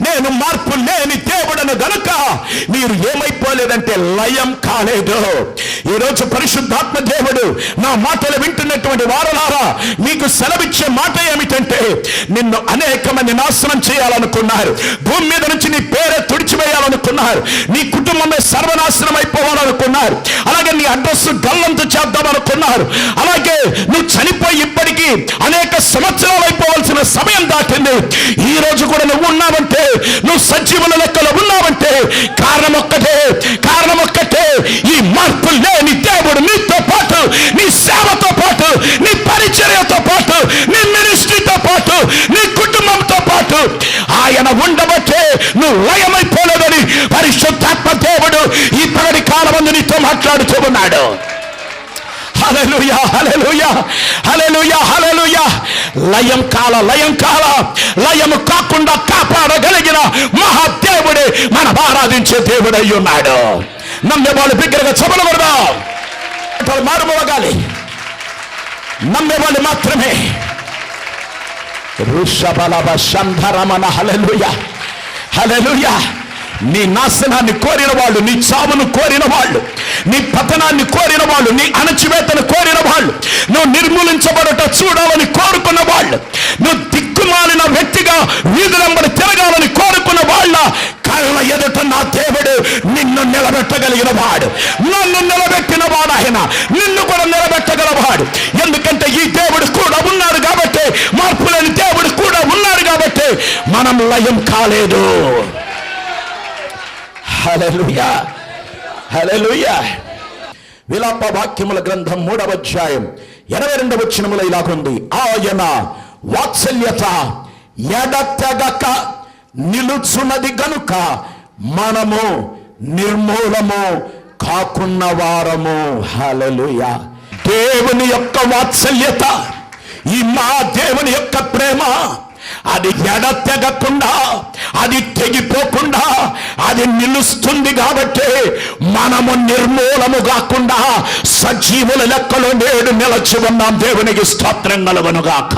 నేను మార్పు లేని దేవుడను గనుక మీరు ఏమైపోలేదంటే లయం కాలేదు. ఈరోజు పరిశుద్ధాత్మ దేవుడు నా మాటలు వింటున్నటువంటి వారలారా మీకు సెలవిచ్చే మాట ఏమిటంటే నిన్ను అనేక మంది నాశనం చేయాలనుకున్నారు. భూమి మీద నుంచి నీ పేరే తుడిచివేయాలనుకున్నారు. నీ కుటుంబమే సర్వనాశనం అయిపోవాలనుకున్నారు. అలాగే నీ అడ్రస్ గల్లంతు చేద్దామనుకున్నారు. అలాగే నువ్వు అనేక సంవత్సరాలు అయిపోవాల్సిన సమయం దాటింది. ఈ రోజు కూడా నువ్వు ఉన్నావంటే నువ్వు సజీవుల లెక్కలో ఉన్నావంటే కారణం ఒక్కటే కారణం ఒక్కటే ఈ మార్పు లేని దేవుడు నీతో పాటు నీ సేవతో పాటు నీ పరిచర్యతో పాటు నీ మినిస్ట్రీతో పాటు నీ కుటుంబంతో పాటు ఆయన ఉండబట్టే నువ్వు లయమైపోలేదని పరిశుద్ధాత్మ దేవుడు ఈ పగటి కాలం నీతో మాట్లాడుతూ ఉన్నాడు. హల్లెలూయా హల్లెలూయా హల్లెలూయా హల్లెలూయా. లయం కాల లయం కాల లయం కాకుండా కాపాడగలిగిన మహాదేవుడే మనం ఆరాధించే దేవుడై ఉన్నాడు. నమ్మేవాళ్ళు బిగ్గరగా చెబులు కొడదాం. మారుమోగాలి నమ్మేవాళ్ళు మాత్రమే. ఋషభలభ శంధరమణ హలలుయ హలలుయ నీ నాశనాన్ని కోరిన వాళ్ళు నీ చావును కోరిన వాళ్ళు నీ పతనాన్ని కోరిన వాళ్ళు నీ అణచివేతను కోరిన వాళ్ళు నువ్వు నిర్మూలించబడట చూడాలని కోరుకున్న వాళ్ళు నువ్వు దిక్కుమాలిన వ్యక్తిగా వీధులంబడి తిరగాలని కోరుకున్న వాళ్ళ కళ్ళ ఎదుట నా దేవుడు నిన్ను నిలబెట్టగలిగిన వాడు. నన్ను నిలబెట్టిన వాడు ఆయన. నిన్ను కూడా నిలబెట్టగలవాడు ఎందుకంటే ఈ దేవుడు కూడా ఉన్నాడు కాబట్టి మార్పు లేని దేవుడు కూడా ఉన్నాడు కాబట్టి మనం లయం కాలేదు. హల్లెలూయా. హల్లెలూయా. విలాప వాక్యముల గ్రంథం మూడవ అధ్యాయం ఎనభై రెండవ వచనములో ఇలాగుంది ఆయన వాత్సల్యత ఎడతెగక నిలుచున్నది గనుక మనము నిర్మూలము కాకున్న వారము. హల్లెలూయా. దేవుని యొక్క వాత్సల్యత ఈ మా దేవుని యొక్క ప్రేమ అది ఎడతెగకుండా అది తెగిపోకుండా అది నిలుస్తుంది కాబట్టి మనము నిర్మూలము కాకుండా సజీవుల లెక్కలో నేడు నిలచి ఉన్నాం. దేవునికి స్తోత్రం కలవనుగాక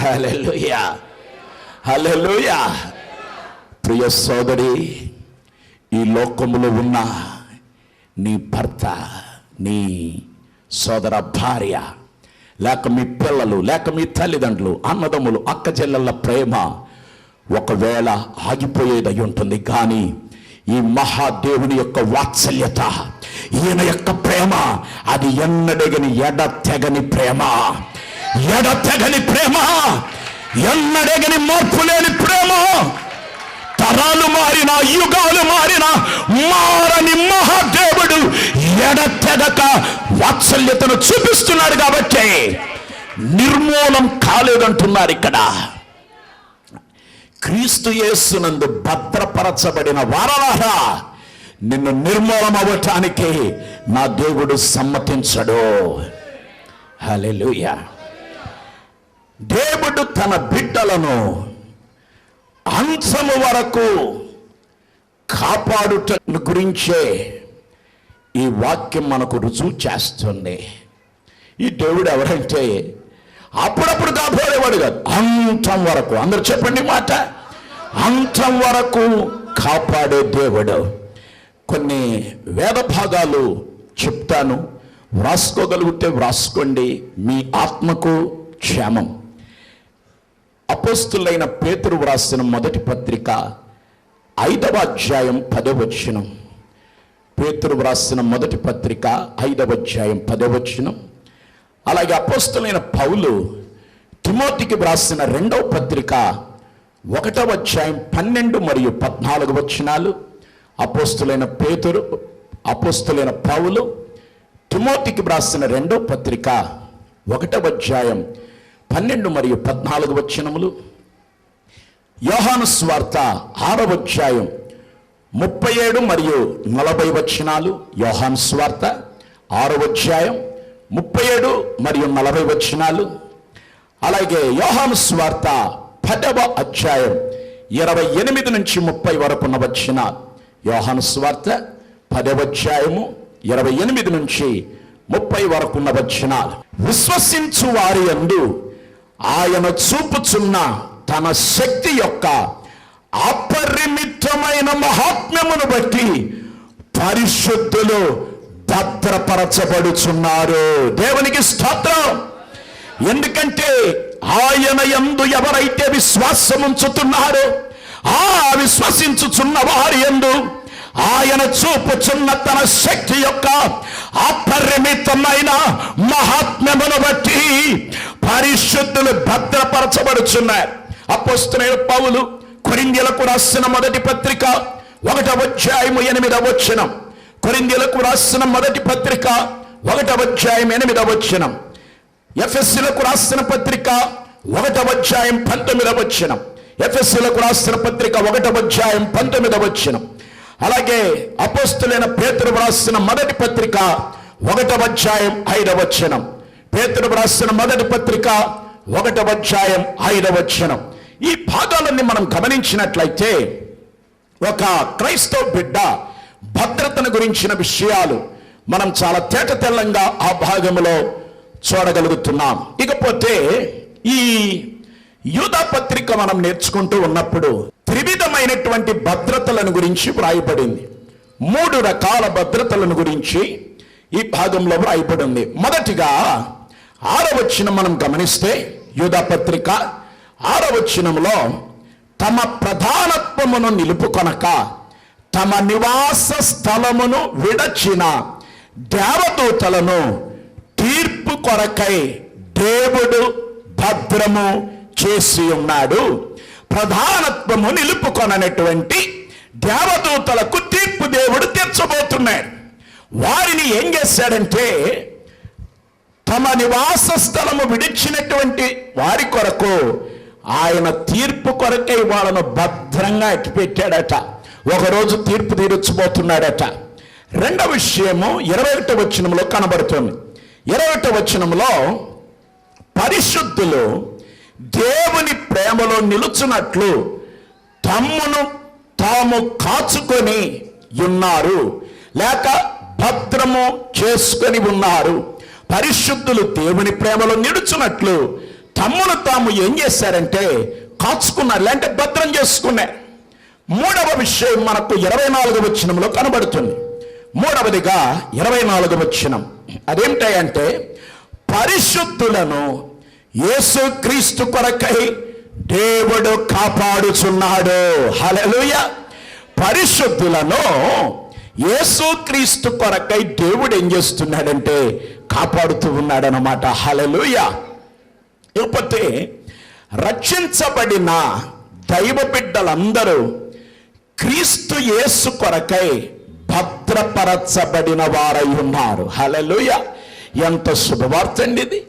హల్లెలూయా. హల్లెలూయా. ప్రియ సోదరి ఈ లోకములో ఉన్న నీ భర్త నీ సోదర భార్య లేక మీ పిల్లలు లేక మీ తల్లిదండ్రులు అన్నదమ్ములు అక్క చెల్లెళ్ళ ప్రేమ ఒకవేళ ఆగిపోయేదై ఉంటుంది కానీ ఈ మహాదేవుని యొక్క వాత్సల్యత ఈయన యొక్క ప్రేమ అది ఎన్నడగని ఎడ తెగని ప్రేమ. ఎడ తెగని ప్రేమ ఎన్నడగని మార్పు లేని ప్రేమ. తరాలు మారిన యుగాలు మారిన మారని మహాదేవుడు ఎడతెగక వాత్సల్యతను చూపిస్తున్నాడు కాబట్టి నిర్మూలం కాలేదంటున్నారు ఇక్కడ. క్రీస్తు యేసునందు భద్రపరచబడిన వారలారా నిన్ను నిర్మూలం అవ్వటానికి నా దేవుడు సమ్మతించడు. హల్లెలూయా. దేవుడు తన బిడ్డలను అంశము వరకు కాపాడుట గురించే ఈ వాక్యం మనకు రుజువు చేస్తుంది. ఈ దేవుడు ఎవరంటే అప్పుడప్పుడు కాపాడేవాడు కాదు. అంతం వరకు. అందరు చెప్పండి మాట. అంతం వరకు కాపాడే దేవుడు. కొన్ని వేద భాగాలు చెప్తాను. వ్రాసుకోగలిగితే వ్రాసుకోండి. మీ ఆత్మకు క్షేమం. అపోస్తులైన పేతురు వ్రాసిన మొదటి పత్రిక ఐదవ అధ్యాయం పదవచనం పేతురు వ్రాసిన మొదటి పత్రిక ఐదవ అధ్యాయం పదవచనం అలాగే అపోస్తులైన పౌలు తిమోతికి వ్రాసిన రెండవ పత్రిక ఒకటవ అధ్యాయం పన్నెండు మరియు పద్నాలుగు వచనాలు. అపోస్తులైన పేతురు అపోస్తులైన పౌలు తిమోతికి వ్రాసిన రెండవ పత్రిక ఒకటవ అధ్యాయం పన్నెండు మరియు పద్నాలుగు వచనములు. యోహాను స్వార్త ఆరవ అధ్యాయం ముప్పై ఏడు మరియు నలభై వచనాలు. యోహాను స్వార్త ఆరవ అధ్యాయం ముప్పై ఏడు మరియు నలభై వచనాలు. అలాగే యోహాను స్వార్త పదవ అధ్యాయం ఇరవై ఎనిమిది నుంచి ముప్పై వరకున్న వచ్చిన యోహాను స్వార్త పదవ అధ్యాయము ఇరవై ఎనిమిది నుంచి ముప్పై వరకున్న వచ్చినాలు విశ్వసించు వారి అందు ఆయన చూపుచున్న తన శక్తి యొక్క అపరిమితమైన మహాత్మ్యమును బట్టి పరిశుద్ధులు భద్రపరచబడుచున్నారు. దేవునికి స్తోత్రం. ఎందుకంటే ఆయన యందు ఎవరైతే విశ్వాసం ఉంచుతున్నారో ఆ విశ్వసించుచున్న వారి ఎందు ఆయన చూపుచున్న తన శక్తి యొక్క అపరిమితమైన మహాత్మ్యమును బట్టి పరిశుద్ధులు భద్రపరచబడుచున్నారు. అపోస్తున్న పౌలు కొరింద్యులకు రాసిన మొదటి పత్రిక ఒకటవ అధ్యాయము ఎనిమిదవ వచ్చినం కొరింద్యులకు రాసిన మొదటి పత్రిక ఒకటవ అధ్యాయం ఎనిమిదవ వచ్చినం ఎఫ్ఎస్సీలకు రాసిన పత్రిక ఒకటవ అధ్యాయం పంతొమ్మిదవ వచ్చినం ఎఫ్ఎస్సీలకు రాసిన పత్రిక ఒకటవ అధ్యాయం పంతొమ్మిదవ వచ్చినం అలాగే అపోస్తులైన పేతురు రాసిన మొదటి పత్రిక ఒకటవ అధ్యాయం ఐదవ వచ్చినం పేతుడు రాసిన మొదటి పత్రిక ఒకటవ అధ్యాయం ఐదవ వచనం. ఈ భాగాలన్నీ మనం గమనించినట్లయితే ఒక క్రైస్తవ బిడ్డ భద్రతను గురించిన విషయాలు మనం చాలా తేట తెల్లంగా ఆ భాగంలో చూడగలుగుతున్నాం. ఇకపోతే ఈ యూదా పత్రిక మనం నేర్చుకుంటూ ఉన్నప్పుడు త్రివిధమైనటువంటి భద్రతలను గురించి వ్రాయబడింది. మూడు రకాల భద్రతలను గురించి ఈ భాగంలో వ్రాయబడింది. మొదటిగా ఆరవచనం మనం గమనిస్తే యూధపత్రిక ఆరవచనంలో తమ ప్రధానత్వమును నిలుపుకొనక తమ నివాస స్థలమును విడచిన దేవదూతలను తీర్పు కొరకై దేవుడు భద్రము చేసి ఉన్నాడు. ప్రధానత్వము నిలుపుకొననటువంటి దేవదూతలకు తీర్పు దేవుడు తీర్చబోతున్నాడు. వారిని ఏం చేశాడంటే తమ నివాస స్థలము విడిచినటువంటి వారి కొరకు ఆయన తీర్పు కొరకై వాళ్ళను భద్రంగా ఎట్టిపెట్టాడట ఒకరోజు తీర్పు తీర్చిపోతున్నాడట. రెండవ విషయము ఇరవై ఒకటి వచనంలో కనబడుతుంది. ఇరవై ఒకటి వచనంలో పరిశుద్ధులు దేవుని ప్రేమలో నిలుచున్నట్లు తమ్మును తాము కాచుకొని ఉన్నారు. లేక భద్రము చేసుకొని ఉన్నారు. పరిశుద్ధులు దేవుని ప్రేమలో నిడుచున్నట్లు తమ్మును తాము ఏం చేశారంటే కాచుకున్నారు లేదంటే భద్రం చేసుకున్నారు మూడవ విషయం మనకు ఇరవై నాలుగు వచ్చినంలో కనబడుతుంది. మూడవదిగా ఇరవై నాలుగు వచ్చినం అదేమిటంటే పరిశుద్ధులను యేసుక్రీస్తు కొరకై దేవుడు కాపాడుచున్నాడు. హలలుయ పరిశుద్ధులను యేసుక్రీస్తు కొరకై దేవుడు ఏం చేస్తున్నాడంటే కాపాడుతూ ఉన్నాడనమాట హలలుయ ఇకపోతే రక్షించబడిన దైవ బిడ్డలందరూ క్రీస్తు యేసు కొరకై భద్రపరచబడిన వారై ఉన్నారు. హలలుయ ఎంత శుభవార్త అండి ఇది.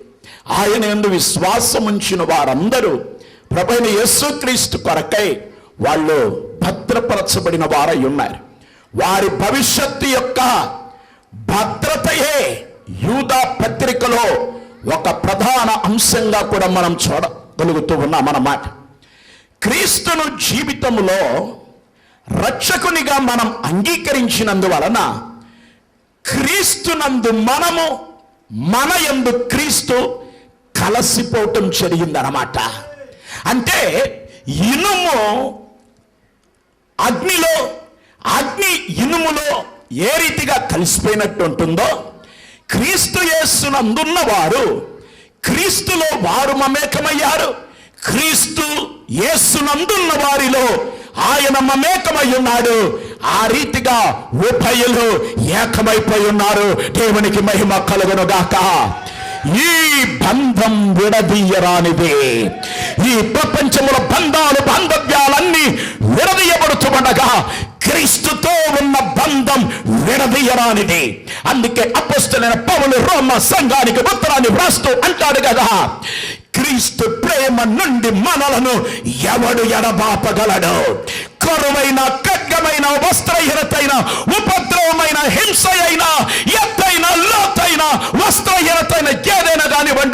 ఆయన ఎందు విశ్వాసం ఉంచిన వారందరూ ప్రభైన యేసుక్రీస్తు కొరకై వాళ్ళు భద్రపరచబడిన వారై ఉన్నారు. వారి భవిష్యత్తు యొక్క భద్రతయే యూదా పత్రికలో ఒక ప్రధాన అంశంగా కూడా మనం చూడగలుగుతూ ఉన్నాం అన్నమాట క్రీస్తును జీవితంలో రక్షకునిగా మనం అంగీకరించినందువలన క్రీస్తునందు మనము మన యందు క్రీస్తు కలసిపోవటం జరిగిందనమాట అంటే ఇనుము అగ్నిలో అగ్ని ఇనుములో ఏ రీతిగా కలిసిపోయినట్టు ఉంటుందో క్రీస్తు యేసునందున్న వారు క్రీస్తులో వారు మమేకమయ్యారు. క్రీస్తు యేసునందున్న వారిలో ఆయన మమేకమై ఉన్నాడు. ఆ రీతిగా ఉభయులు ఏకమైపోయి ఉన్నారు. దేవునికి మహిమ కలుగును గాక ఈ బంధం విడదీయరానిది. ఈ ప్రపంచముల బంధాలు విడదీయరానిది అందుకే అపస్తులైన పౌలు రోమ సంఘానికి ఉత్తరాన్ని వ్రాస్తూ అంటాడు కదా క్రీస్తు ప్రేమ నుండి మనలను ఎవడు ఎడబాపగలడు? కరువైన ఖడ్గమైన వస్త్రహీనతైన ఉపద్రవమైన హింస అయినా ఎత్తైన లోతైన వస్త్రహీన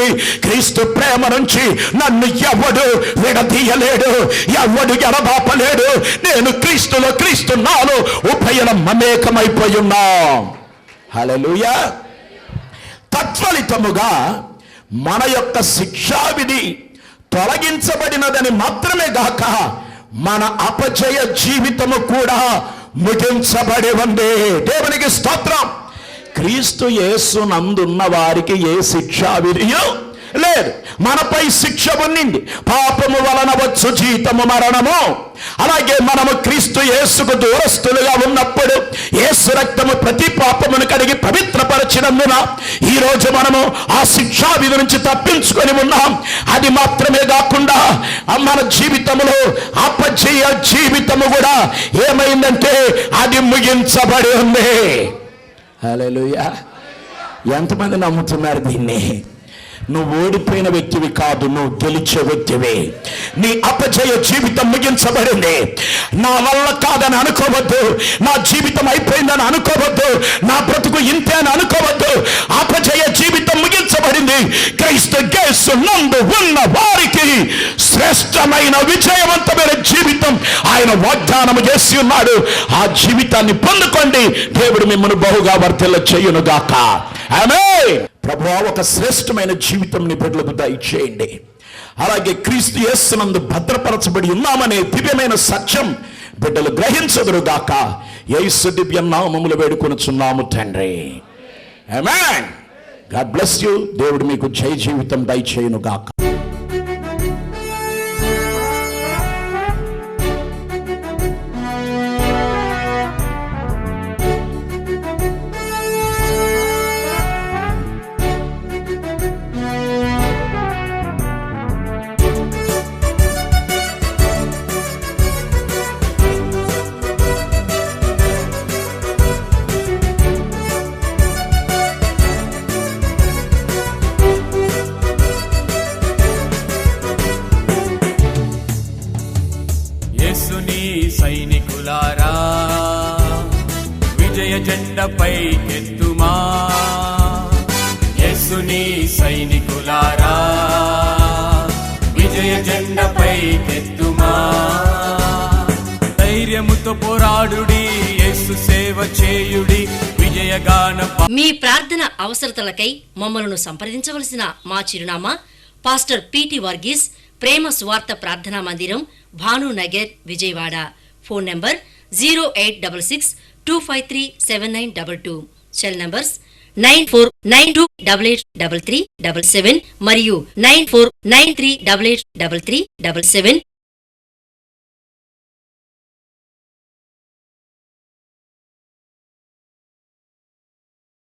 కానివ్వండి క్రీస్తు ప్రేమ నుంచి నన్ను ఎవడు విడదీయలేడు ఎవడు ఎడబాపలేడు నేను క్రీస్తులో క్రీస్తు నాలో ఉభయనం మమేకమైపోయి ఉన్నాం హల్లెలూయా. తత్ఫలితముగా మన యొక్క శిక్షావిధి తొలగించబడినదని మాత్రమే గాక మన అపజయ జీవితము కూడా ముగించబడి ఉంది. దేవునికి స్తోత్రం. క్రీస్తు యేసు నందున్న వారికి ఏ శిక్షా విధియు? లేదు. మనపై శిక్ష ఉన్నింది పాపము వలన వచ్చు జీతము మరణము. అలాగే మనము క్రీస్తు యేసుకు దూరస్తులుగా ఉన్నప్పుడు యేసు రక్తము ప్రతి పాపమును కడిగి పవిత్రపరచినందున ఈ రోజు మనము ఆ శిక్షా విధి నుంచి తప్పించుకొని ఉన్నాం. అది మాత్రమే కాకుండా ఆ మన జీవితంలో అపజయ జీవితము కూడా ఏమైందంటే అది ముగించబడి ఉంది. హల్లెలూయా ఎంతమంది నమ్ముతున్నారు దీన్ని? నువ్వు ఓడిపోయిన వ్యక్తివి కాదు నువ్వు గెలిచే వ్యక్తివి. నీ అపజయ జీవితం ముగించబడింది. నా వల్ల కాదని అనుకోవద్దు నా జీవితం అయిపోయిందని అనుకోవద్దు నా బ్రతుకు ఇంతే అని అనుకోవద్దు. అపజయ జీవితం ముగించబడింది. క్రైస్త గేసు నందు ఉన్న వారికి శ్రేష్టమైన విజయవంతమైన జీవితం ఆయన వాగ్దానం చేసి ఉన్నాడు. ఆ జీవితాన్ని పొందుకోండి. దేవుడు మిమ్మల్ని బహుగా వర్తిల్ల చేయునుగాక ఆమె ప్రభు ఒక శ్రేష్టమైన జీవితం నీ బిడ్డలకు దయచేయండి. అలాగే క్రీస్తు యేసునందు భద్రపరచబడి ఉన్నామనే దివ్యమైన సత్యం బిడ్డలు గ్రహించదురుగాక యేసు దివ్య నామములు వేడుకొనుచున్నాము తండ్రి. God bless you. దేవుడు మీకు జయ జీవితం దయచేయును గాక. జెండపై ఎత్తుమా? యేసుని సైనికులారా? విజయ జెండపై ఎత్తుమా? ధైర్యముతో పోరాడుడి యేసు సేవ చేయుడి విజయగాన మీ ప్రార్థన అవసరతలకై మమ్మలను సంప్రదించవలసిన మా చిరునామా పాస్టర్ పిటి వర్గీస్ ప్రేమ సువార్త ప్రార్థనా మందిరం Bhanunagar Vijayawada. Phone number zero eight double six two five three seven nine double two cell numbers nine four nine two double eight double three double seven మరియు nine four nine three double eight double three double seven